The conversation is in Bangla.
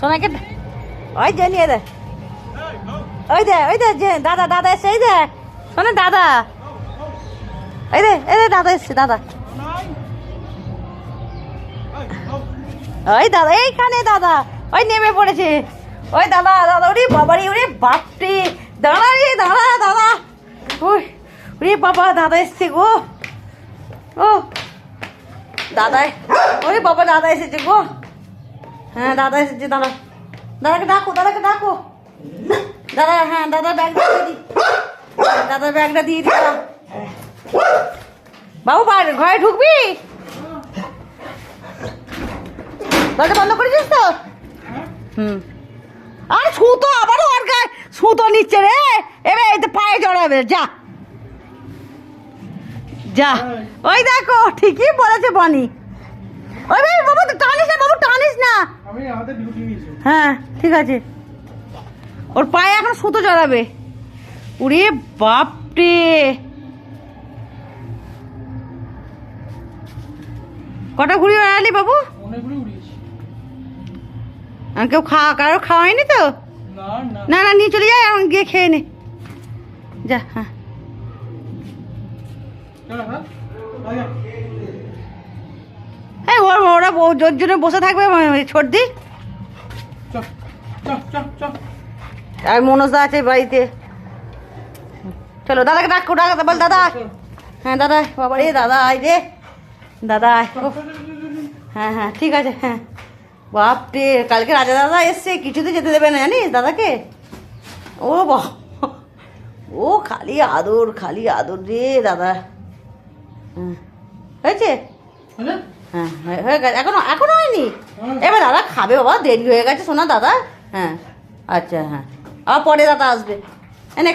সোনাকে ওই যে নিয়ে দে। ওই দে ওই দে দাদা দাদা এসছে এই দে। শোনে দাদা। এই দে, এই দাদা এসছে, দাদা। ওই দাদা, এইখানে দাদা। ওই নেমে পড়েছে। ওই দাদা দাদা, ওরে বাবারি ওরে বাপরে। দাঁড়া রে, দাঁড়া, দাদা। ওই ওরে বাবা, দাদা এসছে গো। ও, দাদা, ওরে বাবা, দাদা এসেছে গো। হ্যাঁ দাদা এসেছে, দাদা। দাদাকে ডাকো দাদাকে ডাকো। দাদা হ্যাঁ দাদা, ব্যাগটা দিয়ে দি। দাদা, ব্যাগটা দিয়ে দি বাবু, বাড়ি, ঘরে ঢুকবি? দরজা বন্ধ করেছিস তো? হুম। আর, সুতো আবারও গায়ে, সুতো নিচ্ছে রে। এবার এতে পায়ে জড়াবে, যা। যা। ওই দেখো, ঠিকই বলেছে বনি। ওই ভাই, বাবু তো টানিস না হ্যাঁ ঠিক আছে। ওর পায়ে এখন সুতো জড়াবে উরে বাপরে। কটা ঘুরি আলি বাবু? কেউ খাওয়া কারও খাওয়ায়নি তো? না না। না না নিয়ে চলে যায় এখন গিয়ে খেয়ে নে। যা হ্যাঁ। হ্যাঁ ওর ওরা ওর জন্য বসে থাকবে ছোট দি। চল চল চল চল আর মনোজদা আছে বাড়িতে। চলো দাদাকে ডাকো ডাকা বল দাদা। হ্যাঁ দাদা বাবা রে দাদা আয় রে। দাদা আয়। হ্যাঁ হ্যাঁ ঠিক আছে হ্যাঁ। বাপরে কালকে রাজা দাদা এসছে কিছুতে যেতে দেবে না জানিস দাদাকে? ও বা ও খালি আদর খালি আদর রে দাদা। হ্যাঁ হয়েছে? হ্যাঁ হ্যাঁ হয়ে- হয়ে গেছে। এখনও এখনও হয়নি? এবার দাদা খাবে বাবা, দেরি হয়ে গেছে শোনা দাদা। হ্যাঁ আচ্ছা হ্যাঁ। আবার পরে দাদা আসবে।